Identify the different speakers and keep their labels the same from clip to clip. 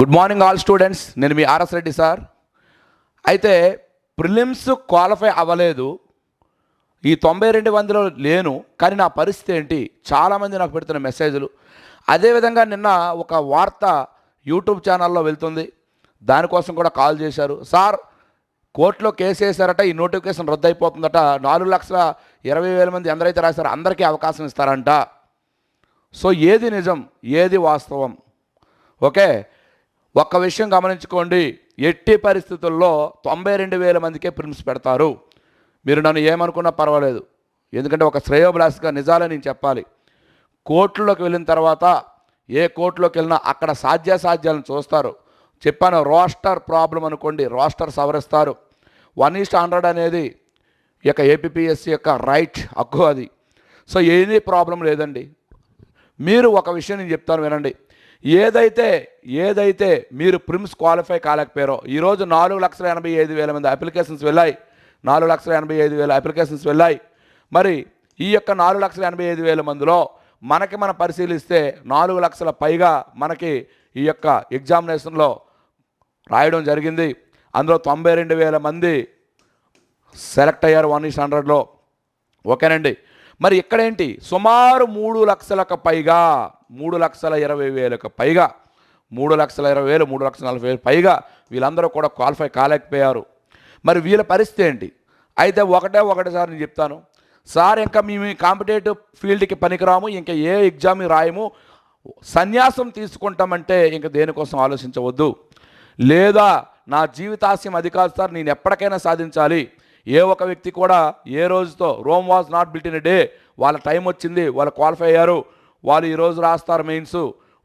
Speaker 1: Good morning all students నేను మీ RS Reddy sir. అయితే ప్రిలిమ్స్ క్వాలిఫై అవ్వలేదు. ఈ తొంభై రెండు వందలో లేను కానీ నా పరిస్థితి ఏంటి? చాలామంది నాకు పెడుతున్న మెసేజ్లు. అదేవిధంగా నిన్న ఒక వార్త యూట్యూబ్ ఛానల్లో వెళ్తుంది. దానికోసం కూడా కాల్ చేశారు. సార్ కోర్టులో కేసు వేశారట ఈ నోటిఫికేషన్ రద్దు అయిపోతుందట నాలుగు లక్షల ఇరవై వేల మంది ఎందరైతే రాశారో అందరికీ అవకాశం ఇస్తారంట. సో ఏది నిజం? ఏది వాస్తవం? ఓకే? ఒక్క విషయం గమనించుకోండి. ఎట్టి పరిస్థితుల్లో తొంభై రెండు వేల మందికే ప్రిమ్స్ పెడతారు. మీరు నన్ను ఏమనుకున్నా పర్వాలేదు. ఎందుకంటే ఒక శ్రేయోభిలాస్గా నిజాలే నేను చెప్పాలి. కోర్టులోకి వెళ్ళిన తర్వాత ఏ కోర్టులోకి వెళ్ళినా అక్కడ సాధ్యాసాధ్యాలను చూస్తారు. చెప్పాను రోస్టర్ ప్రాబ్లం అనుకోండి రోస్టర్ సవరిస్తారు. వన్ ఈస్ట్ హండ్రెడ్ అనేది ఈ యొక్క ఏపీఎస్సి యొక్క రైట్ హక్కు అది. సో ఏదీ ప్రాబ్లం లేదండి. మీరు ఒక విషయం నేను చెప్తాను వినండి. ఏదైతే ఏదైతే మీరు ప్రిమ్స్ క్వాలిఫై కాలేకపోయారో ఈరోజు నాలుగు లక్షల ఎనభై ఐదు వేల మంది అప్లికేషన్స్ వెళ్ళాయి. నాలుగు లక్షల ఎనభై ఐదు వేల అప్లికేషన్స్ వెళ్ళాయి. మరి ఈ యొక్క నాలుగు లక్షల ఎనభై ఐదు వేల మందిలో మనకి మనం పరిశీలిస్తే నాలుగు లక్షల పైగా మనకి ఈ యొక్క ఎగ్జామినేషన్లో రాయడం జరిగింది. అందులో తొంభై రెండు వేల మంది సెలెక్ట్ అయ్యారు వన్ ఈస్ హండ్రెడ్లో. ఓకేనండి. మరి ఇక్కడేంటి? సుమారు మూడు లక్షలకు పైగా మూడు లక్షల ఇరవై వేలకు పైగా మూడు లక్షల ఇరవై వేలు మూడు లక్షల నలభై వేలు పైగా వీళ్ళందరూ కూడా క్వాలిఫై కాలేకపోయారు. మరి వీళ్ళ పరిస్థితి ఏంటి? అయితే ఒకటే ఒకటే సార్ నేను చెప్తాను. సార్ ఇంకా మేము కాంపిటేటివ్ ఫీల్డ్కి పనికిరాము ఇంకా ఏ ఎగ్జామ్ రాయము సన్యాసం తీసుకుంటామంటే ఇంకా దేనికోసం ఆలోచించవద్దు. లేదా నా జీవితాశయం అది కాదు సార్ నేను ఎప్పటికైనా సాధించాలి. ఏ ఒక వ్యక్తి కూడా ఏ రోజుతో Rome was not built in day వాళ్ళ టైం వచ్చింది వాళ్ళు క్వాలిఫై అయ్యారు. వాళ్ళు ఈరోజు రాస్తారు మెయిన్స్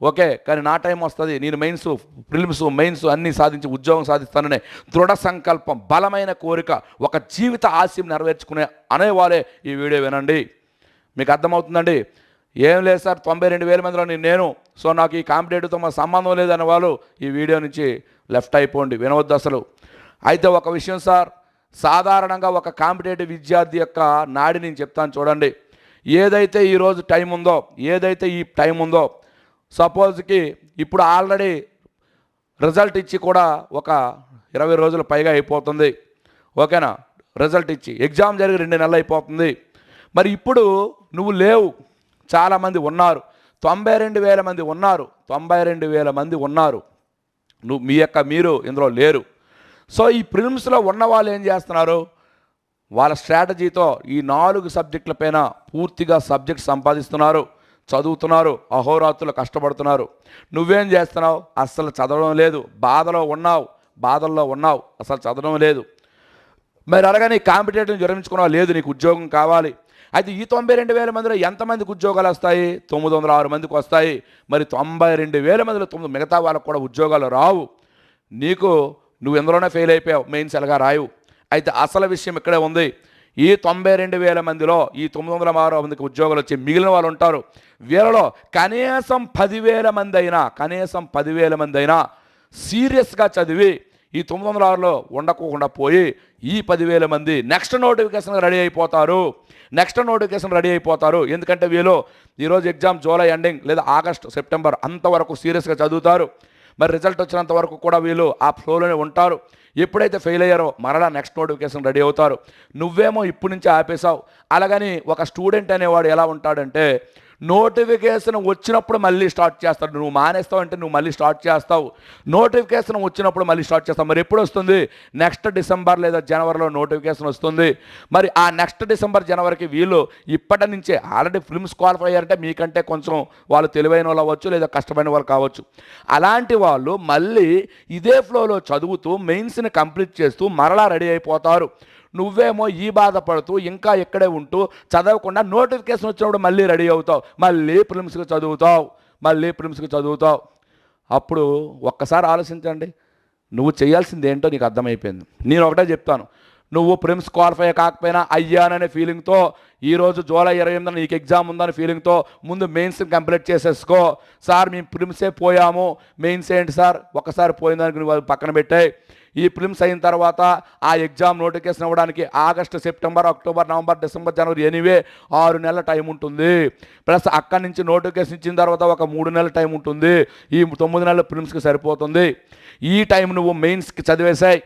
Speaker 1: ఓకే కానీ నా టైం వస్తుంది. నేను మెయిన్స్ ప్రిలిమ్స్ మెయిన్స్ అన్నీ సాధించి ఉద్యోగం సాధిస్తాననే దృఢ సంకల్పం బలమైన కోరిక ఒక జీవిత ఆశయం నెరవేర్చుకునే అనేవాళ్ళే ఈ వీడియో వినండి. మీకు అర్థమవుతుందండి? ఏం లేదు సార్ తొంభై రెండు వేల మందిలో నేను నేను. సో నాకు ఈ కాంపిటేటివ్తో మా సంబంధం లేదనే వాళ్ళు ఈ వీడియో నుంచి లెఫ్ట్ అయిపోండి. వినవద్దు అసలు. అయితే ఒక విషయం సార్ సాధారణంగా ఒక కాంపిటేటివ్ విద్యార్థి యొక్క నాడి నేను చెప్తాను చూడండి. ఏదైతే ఈరోజు టైం ఉందో ఏదైతే ఈ టైం ఉందో సపోజ్కి ఇప్పుడు ఆల్రెడీ రిజల్ట్ ఇచ్చి కూడా ఒక ఇరవై రోజులు పైగా అయిపోతుంది. ఓకేనా? రిజల్ట్ ఇచ్చి. ఎగ్జామ్ జరిగి రెండు నెలలు అయిపోతుంది. మరి ఇప్పుడు నువ్వు లేవు. చాలామంది ఉన్నారు. తొంభై రెండు వేల మంది ఉన్నారు. తొంభై రెండు వేల మంది ఉన్నారు. నువ్వు మీ యొక్క మీరు ఇందులో లేరు. సో ఈ ప్రిలిమ్స్లో ఉన్న వాళ్ళు ఏం చేస్తున్నారు? వాళ్ళ స్ట్రాటజీతో ఈ నాలుగు సబ్జెక్టుల పైన పూర్తిగా సబ్జెక్ట్ సంపాదిస్తున్నారు చదువుతున్నారు అహోరాత్రులు కష్టపడుతున్నారు. నువ్వేం చేస్తున్నావు? అస్సలు చదవడం లేదు. బాధలో ఉన్నావు. బాధల్లో ఉన్నావు. అసలు చదవడం లేదు. మరి అలాగే నీ కాంపిటేటివ్ విరమించుకున్నావు లేదు నీకు ఉద్యోగం కావాలి. అయితే ఈ తొంభై రెండు వేల మందిలో ఎంతమందికి ఉద్యోగాలు వస్తాయి? తొమ్మిది వందల ఆరు మందికి వస్తాయి. మరి తొంభై రెండు వేల మందిలో తొమ్మిది మిగతా వాళ్ళకు కూడా ఉద్యోగాలు రావు. నీకు నువ్వు ఎందులోనే ఫెయిల్ అయిపోయావు? మెయిన్స్ ఎలాగా రాయు అయితే అసలు విషయం ఇక్కడే ఉంది. ఈ తొంభై రెండు వేల మందిలో ఈ తొమ్మిది వందల ఆరు మందికి ఉద్యోగాలు వచ్చి మిగిలిన వాళ్ళు ఉంటారు. వీళ్ళలో కనీసం పదివేల మంది అయినా కనీసం పదివేల మంది అయినా సీరియస్గా చదివి ఈ తొమ్మిది వందల ఆరులో ఉండకోకుండా పోయి ఈ పదివేల మంది నెక్స్ట్ నోటిఫికేషన్ రెడీ అయిపోతారు. నెక్స్ట్ నోటిఫికేషన్ రెడీ అయిపోతారు. ఎందుకంటే వీళ్ళు ఈరోజు ఎగ్జామ్ జూలై ఎండింగ్ లేదా ఆగస్ట్ సెప్టెంబర్ అంతవరకు సీరియస్గా చదువుతారు. మరి రిజల్ట్ వచ్చినంత వరకు కూడా వీళ్ళు ఆ ఫ్లోలోనే ఉంటారు. ఎప్పుడైతే ఫెయిల్ అయ్యారో మరలా నెక్స్ట్ నోటిఫికేషన్ రెడీ అవుతారు. నువ్వేమో ఇప్పటి నుంచి ఆపేశావు. అలాగని ఒక స్టూడెంట్ అనేవాడు ఎలా ఉంటాడంటే నోటిఫికేషన్ వచ్చినప్పుడు మళ్ళీ స్టార్ట్ చేస్తాడు నువ్వు మానేస్తావు అంటే నువ్వు మళ్ళీ స్టార్ట్ చేస్తావు. నోటిఫికేషన్ వచ్చినప్పుడు మళ్ళీ స్టార్ట్ చేస్తావు. మరి ఎప్పుడు వస్తుంది? నెక్స్ట్ డిసెంబర్ లేదా జనవరిలో నోటిఫికేషన్ వస్తుంది. మరి ఆ నెక్స్ట్ డిసెంబర్ జనవరికి వీళ్ళు ఇప్పటి నుంచే ఆల్రెడీ ఫిల్మ్స్ క్వాలిఫై అయ్యారంటే మీకంటే కొంచెం వాళ్ళు తెలివైన వాళ్ళు అవ్వచ్చు లేదా కష్టమైన వాళ్ళు కావచ్చు. అలాంటి వాళ్ళు మళ్ళీ ఇదే ఫ్లోలో చదువుతూ మెయిన్స్ని కంప్లీట్ చేస్తూ మరలా రెడీ అయిపోతారు. నువ్వేమో ఈ బాధపడుతూ ఇంకా ఇక్కడే ఉంటూ చదవకుండా నోటిఫికేషన్ వచ్చినప్పుడు మళ్ళీ రెడీ అవుతావు. మళ్ళీ ప్రిలిమ్స్కి చదువుతావు. మళ్ళీ ప్రిలిమ్స్కి చదువుతావు. అప్పుడు ఒక్కసారి ఆలోచించండి. నువ్వు చేయాల్సింది ఏంటో నీకు అర్థమైపోయింది. నేను ఒకటే చెప్తాను. నువ్వు ప్రిమ్స్ క్వాలిఫై కాకపోయినా అయ్యాననే ఫీలింగ్తో ఈరోజు జూలై ఇరవై ఎనిమిదిన నీకు ఎగ్జామ్ ఉందని ఫీలింగ్తో ముందు మెయిన్స్ కంప్లీట్ చేసేసుకో. సార్ మేము ప్రిమ్సే పోయాము. మెయిన్స్ ఏంటి సార్? ఒకసారి పోయిన దానికి నువ్వు పక్కన పెట్టాయి. ఈ ప్రిమ్స్ అయిన తర్వాత ఆ ఎగ్జామ్ నోటిఫికేషన్ ఇవ్వడానికి August September October November December జనవరి ఎనివే ఆరు నెలల టైం ఉంటుంది. ప్లస్ అక్కడి నుంచి నోటిఫికేషన్ ఇచ్చిన తర్వాత ఒక మూడు నెలల టైం ఉంటుంది. ఈ తొమ్మిది నెలల ప్రిమ్స్కి సరిపోతుంది. ఈ టైం నువ్వు మెయిన్స్కి చదివేశాయి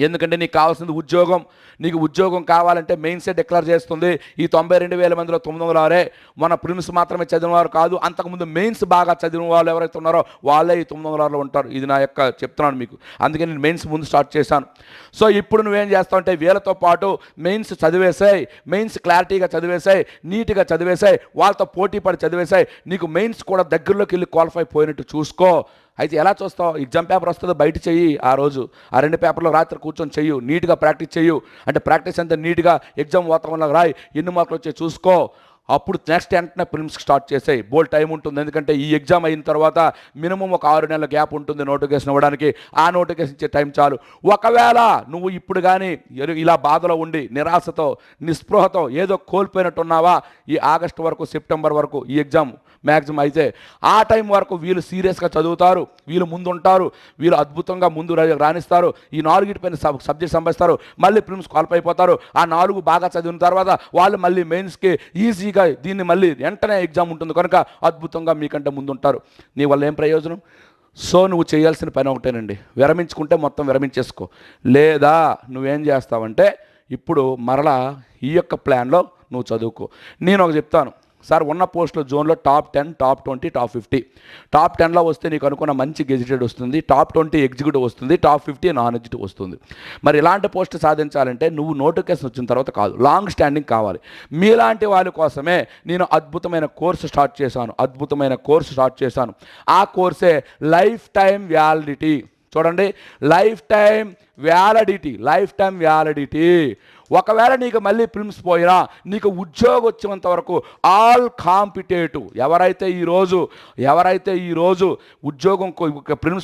Speaker 1: ఎందుకంటే నీకు కావాల్సింది ఉద్యోగం. నీకు ఉద్యోగం కావాలంటే మెయిన్సే డిక్లేర్ చేస్తుంది. ఈ తొంభై రెండు వేల మందిలో తొమ్మిది వందల ఆరే మన ప్రిమ్స్ మాత్రమే చదివిన వారు కాదు. అంతకుముందు మెయిన్స్ బాగా చదివిన వాళ్ళు ఎవరైతే ఉన్నారో వాళ్ళే ఈ తొమ్మిది వందల ఆరులో ఉంటారు. ఇది నా యొక్క చెప్తున్నాను మీకు. అందుకే నేను మెయిన్స్ ముందు స్టార్ట్ చేశాను. సో ఇప్పుడు నువ్వేం చేస్తావు అంటే వీళ్ళతో పాటు మెయిన్స్ చదివేసాయి. మెయిన్స్ క్లారిటీగా చదివేసాయి. నీట్గా చదివేసాయి. వాళ్ళతో పోటీ పడి చదివేసాయి. నీకు మెయిన్స్ కూడా దగ్గరలోకి వెళ్ళి క్వాలిఫై పోయినట్టు చూసుకో. అయితే ఎలా చూస్తావు? ఎగ్జామ్ పేపర్ వస్తుందో బయట చెయ్యి ఆ రోజు. ఆ రెండు పేపర్లో రాత్రి కూర్చొని చెయ్యు. నీట్గా ప్రాక్టీస్ చెయ్యు. అంటే ప్రాక్టీస్ అంతా నీట్గా ఎగ్జామ్ వాతావరణంలో రాయి. ఎన్ని మార్కులు వచ్చాయి చూసుకో. అప్పుడు నెక్స్ట్ వెంటనే ఫిల్మ్స్ స్టార్ట్ చేసాయి. బోల్ టైం ఉంటుంది. ఎందుకంటే ఈ ఎగ్జామ్ అయిన తర్వాత మినిమం ఒక ఆరు నెలల గ్యాప్ ఉంటుంది నోటిఫికేషన్ ఇవ్వడానికి. ఆ నోటిఫికేషన్ ఇచ్చే టైం చాలు. ఒకవేళ నువ్వు ఇప్పుడు కానీ ఇలా బాధలో ఉండి నిరాశతో నిస్పృహతో ఏదో కోల్పోయినట్టున్నావా ఈ ఆగస్టు వరకు సెప్టెంబర్ వరకు ఈ ఎగ్జామ్ మ్యాక్సిమం అయితే ఆ టైం వరకు వీళ్ళు సీరియస్గా చదువుతారు. వీళ్ళు ముందు ఉంటారు వీళ్ళు అద్భుతంగా ముందు రాణిస్తారు. ఈ నాలుగిటి పైన సబ్ సబ్జెక్ట్ సంపాదిస్తారు మళ్ళీ ఫిల్మ్స్ క్వాలిఫై అయిపోతారు. ఆ నాలుగు బాగా చదివిన తర్వాత వాళ్ళు మళ్ళీ మెయిన్స్కి ఈజీగా దీన్ని మళ్ళీ వెంటనే ఎగ్జామ్ ఉంటుంది. కనుక అద్భుతంగా మీకంటే ముందు ఉంటారు నీ వల్ల ఏం ప్రయోజనం? సో నువ్వు చేయాల్సిన పని ఒకటేనండి. విరమించుకుంటే మొత్తం విరమించేసుకో. లేదా నువ్వేం చేస్తావంటే ఇప్పుడు మరలా ఈ యొక్క ప్లాన్లో నువ్వు చదువుకో. నేను ఒక చెప్తాను. సార్ ఉన్న పోస్టుల జోన్లో top ten top twenty top fifty. Top టెన్లో వస్తే నీకు అనుకున్న మంచి గెజిటెడ్ వస్తుంది. టాప్ ట్వంటీ ఎగ్జిక్యూటివ్ వస్తుంది. టాప్ ఫిఫ్టీ నాన్ ఎగ్జిక్యూటివ్ వస్తుంది. మరి ఇలాంటి పోస్ట్ సాధించాలంటే నువ్వు నోటిఫికేషన్ వచ్చిన తర్వాత కాదు లాంగ్ స్టాండింగ్ కావాలి. మీలాంటి వాళ్ళ కోసమే నేను అద్భుతమైన కోర్సు స్టార్ట్ చేశాను. అద్భుతమైన కోర్సు స్టార్ట్ చేశాను. ఆ కోర్సే లైఫ్ టైం వ్యాలిడిటీ. చూడండి life time validity life time validity ఒకవేళ నీకు మళ్ళీ ఫిల్మ్స్ పోయినా నీకు ఉద్యోగం వచ్చేంత వరకు ఆల్ కాంపిటేటివ్ ఎవరైతే ఈరోజు ఎవరైతే ఈరోజు ఉద్యోగం కో-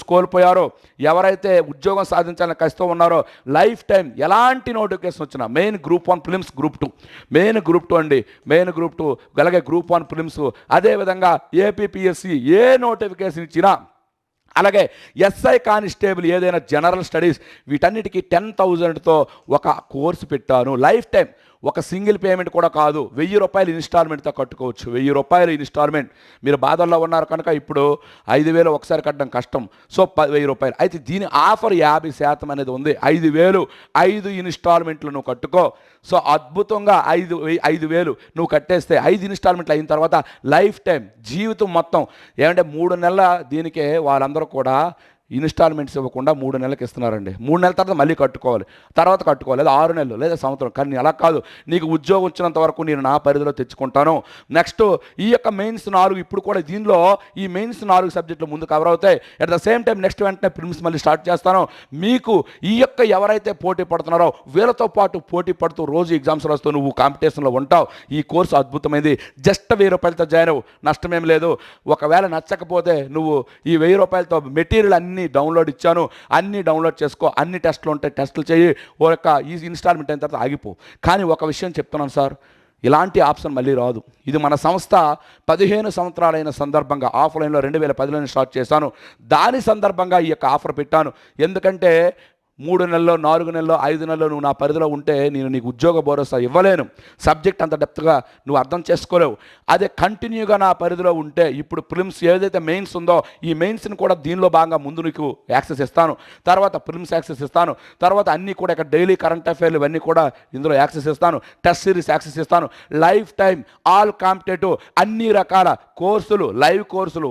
Speaker 1: కోల్పోయారో ఎవరైతే ఉద్యోగం సాధించాలని కష్టం ఉన్నారో లైఫ్ టైం ఎలాంటి నోటిఫికేషన్ వచ్చినా main group one prelims group two main group two అండి మెయిన్ గ్రూప్ టూ అలాగే గ్రూప్ వన్ ఫిలిమ్స్ అదేవిధంగా ఏపీపీఎస్సి ఏ నోటిఫికేషన్ ఇచ్చినా అలాగే ఎస్ఐ కానిస్టేబుల్ ఏదైనా జనరల్ స్టడీస్ వీటన్నిటికీ టెన్ థౌజండ్తో ఒక కోర్సు పెట్టాను. లైఫ్ టైం ఒక సింగిల్ పేమెంట్ కూడా కాదు. వెయ్యి రూపాయలు ఇన్స్టాల్మెంట్తో కట్టుకోవచ్చు. వెయ్యి రూపాయలు ఇన్స్టాల్మెంట్. మీరు బాధల్లో ఉన్నారు కనుక ఇప్పుడు ఐదు వేలు ఒకసారి కట్టడం కష్టం. సో ప వెయ్యి రూపాయలు. అయితే దీని ఆఫర్ యాభై శాతం అనేది ఉంది. ఐదు వేలు ఐదు ఇన్స్టాల్మెంట్లు నువ్వు కట్టుకో. సో అద్భుతంగా ఐదు ఐదు వేలు నువ్వు కట్టేస్తే ఐదు ఇన్స్టాల్మెంట్లు అయిన తర్వాత లైఫ్ టైం జీవితం మొత్తం. ఏమంటే మూడు నెలల దీనికే వాళ్ళందరూ కూడా ఇన్స్టాల్మెంట్స్ ఇవ్వకుండా మూడు నెలలకు ఇస్తున్నారండి. మూడు నెలల తర్వాత మళ్ళీ కట్టుకోవాలి. తర్వాత కట్టుకోవాలి. లేదా ఆరు నెలలు లేదా సంవత్సరం. కానీ అలా కాదు. నీకు ఉద్యోగం వచ్చినంత వరకు నేను నా పరిధిలో తెచ్చుకుంటాను. నెక్స్ట్ ఈ యొక్క మెయిన్స్ నాలుగు ఇప్పుడు కూడా దీనిలో ఈ మెయిన్స్ నాలుగు సబ్జెక్టులు ముందు కవర్ అవుతాయి. At the same time next వెంటనే ప్రిమ్స్ మళ్ళీ స్టార్ట్ చేస్తాను. మీకు ఈ యొక్క ఎవరైతే పోటీ పడుతున్నారో వీళ్ళతో పాటు పోటీ పడుతూ రోజు ఎగ్జామ్స్ రాస్తూ నువ్వు కాంపిటీషన్లో ఉంటావు. ఈ కోర్సు అద్భుతమైంది. జస్ట్ వెయ్యి రూపాయలతో జాయిన్ అవ్వు. నష్టమేం లేదు. ఒకవేళ నచ్చకపోతే నువ్వు ఈ వెయ్యి రూపాయలతో మెటీరియల్ అన్ని డౌన్లోడ్ ఇచ్చాను అన్ని డౌన్లోడ్ చేసుకో అన్ని టెస్ట్లు ఉంటాయి టెస్టులు చేయి ఒక ఈ ఇన్స్టాల్మెంట్ అయిన తర్వాత ఆగిపో. కానీ ఒక విషయం చెప్తున్నాను సార్ ఇలాంటి ఆప్షన్ మళ్ళీ రాదు. ఇది మన సంస్థ పదిహేను సంవత్సరాలైన సందర్భంగా ఆఫ్లైన్లో రెండు వేల పదిలోనే స్టార్ట్ చేశాను. దాని సందర్భంగా ఈ యొక్క ఆఫర్ పెట్టాను. ఎందుకంటే మూడు నెలల్లో నాలుగు నెలల్లో ఐదు నెలల్లో నువ్వు నా పరిధిలో ఉంటే నేను నీకు ఉద్యోగ భరోసా ఇవ్వలేను. సబ్జెక్ట్ అంత డెప్త్గా నువ్వు అర్థం చేసుకోలేవు. అదే కంటిన్యూగా నా పరిధిలో ఉంటే ఇప్పుడు ప్రిలిమ్స్ ఏదైతే మెయిన్స్ ఉందో ఈ మెయిన్స్ని కూడా దీనిలో భాగంగా ముందు నీకు యాక్సెస్ ఇస్తాను. తర్వాత ప్రిలిమ్స్ యాక్సెస్ ఇస్తాను. తర్వాత అన్నీ కూడా ఇక్కడ డైలీ కరెంట్ అఫైర్లు ఇవన్నీ కూడా ఇందులో యాక్సెస్ ఇస్తాను. టెస్ట్ సిరీస్ యాక్సెస్ ఇస్తాను. లైఫ్ టైం ఆల్ కాంపిటేటివ్ అన్ని రకాల కోర్సులు లైవ్ కోర్సులు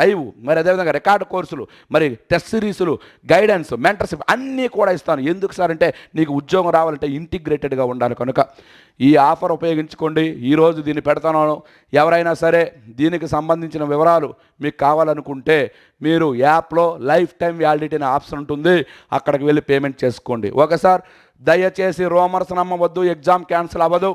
Speaker 1: లైవ్ మరి అదేవిధంగా రికార్డ్ కోర్సులు మరి టెస్ట్ సిరీసులు గైడెన్స్ మెంటర్షిప్ అన్నీ కూడా ఇస్తాను. ఎందుకు సార్ అంటే నీకు ఉద్యోగం రావాలంటే ఇంటిగ్రేటెడ్గా ఉండాలి కనుక. ఈ ఆఫర్ ఉపయోగించుకోండి. ఈరోజు దీన్ని పెడతాను. ఎవరైనా సరే దీనికి సంబంధించిన వివరాలు మీకు కావాలనుకుంటే మీరు యాప్లో లైఫ్ టైం వ్యాలిడిటీ అనే ఆప్షన్ ఉంటుంది. అక్కడికి వెళ్ళి పేమెంట్ చేసుకోండి. ఒకసారి దయచేసి రోమర్స్ నమ్మవద్దు. ఎగ్జామ్ క్యాన్సిల్ అవ్వదు.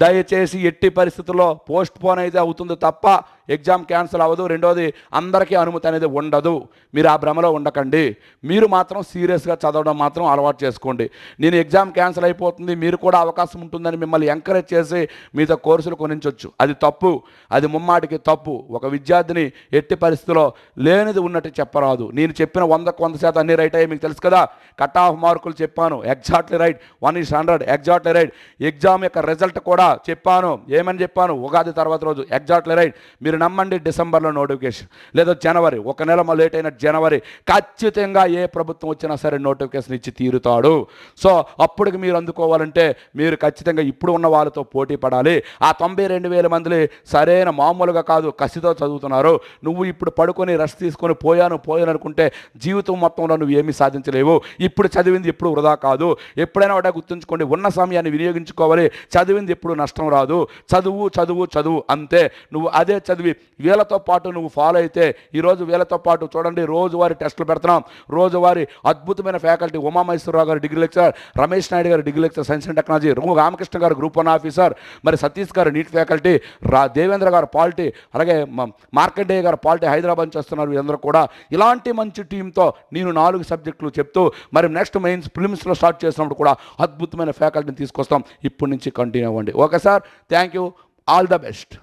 Speaker 1: దయచేసి ఎట్టి పరిస్థితుల్లో పోస్ట్ పోన్ అయితే అవుతుంది తప్ప ఎగ్జామ్ క్యాన్సిల్ అవ్వదు. రెండోది అందరికీ అనుమతి అనేది ఉండదు. మీరు ఆ భ్రమలో ఉండకండి. మీరు మాత్రం సీరియస్గా చదవడం మాత్రం అలవాటు చేసుకోండి. నేను ఎగ్జామ్ క్యాన్సిల్ అయిపోతుంది. మీరు కూడా అవకాశం ఉంటుందని మిమ్మల్ని ఎంకరేజ్ చేసి మీతో కోర్సులు కొనించవచ్చు అది తప్పు. అది ముమ్మాటికి తప్పు. ఒక విద్యార్థిని ఎట్టి పరిస్థితిలో లేనిది ఉన్నట్టు చెప్పరాదు. నేను చెప్పిన వందకు వంద శాతం అన్ని రైట్ అయ్యాయి. మీకు తెలుసు కదా? కట్ ఆఫ్ మార్కులు చెప్పాను. Exactly right. One is hundred. Exactly right. Exam యొక్క రిజల్ట్ కూడా చెప్పాను. ఏమని చెప్పాను? ఉగాది తర్వాత రోజు. Exactly right. మీరు నమ్మండి డిసెంబర్లో నోటిఫికేషన్. లేదా జనవరి ఒక నెల లేట్ అయిన జనవరి ఖచ్చితంగా ఏ ప్రభుత్వం వచ్చినా సరే నోటిఫికేషన్ ఇచ్చి తీరుతాడు. సో అప్పటికి మీరు అందుకోవాలంటే మీరు ఖచ్చితంగా ఇప్పుడు ఉన్న వాళ్ళతో పోటీ పడాలి. ఆ తొంభై రెండు వేల మంది సరైన మామూలుగా కాదు కసితో చదువుతున్నారు. నువ్వు ఇప్పుడు పడుకొని రెస్ట్ తీసుకొని పోయాను పోయాను అనుకుంటే జీవితం మొత్తంలో నువ్వు ఏమీ సాధించలేవు. ఇప్పుడు చదివింది ఎప్పుడు వృధా కాదు. ఎప్పుడైనా ఒకటే గుర్తుంచుకోండి ఉన్న సమయాన్ని వినియోగించుకోవాలి. చదివింది ఎప్పుడు నష్టం రాదు. చదువు చదువు చదువు అంతే. నువ్వు అదే చదివి వీళ్ళతో పాటు నువ్వు ఫాలో అయితే ఈరోజు వీళ్ళతో పాటు చూడండి రోజువారీ టెస్టులు పెడుతున్నాం రోజువారీ అద్భుతమైన ఫ్యాకల్టీ ఉమామహేశ్వరరావు గారు degree lecture Ramesh Naidu garu degree lecture science and technology Raghu Ramakrishna garu group one officer మరి సతీష్ గారు నీట్ ఫ్యాకల్టీ రా దేవేంద్ర గారు పాలిటీ అలాగే మ- మార్కండేయ గారు పాలిటీ హైదరాబాద్ చేస్తున్నారు వస్తున్నారు వీళ్ళందరూ కూడా. ఇలాంటి మంచి టీంతో నేను నాలుగు సబ్జెక్టులు చెప్తూ మరి నెక్స్ట్ మెయిన్స్ ఫిలిమ్స్లో స్టార్ట్ చేసినప్పుడు కూడా అద్భుతమైన ఫ్యాకల్టీని తీసుకొస్తాం. ఇప్పటి నుంచి కంటిన్యూ అవ్వండి. Okay sir thank you all the best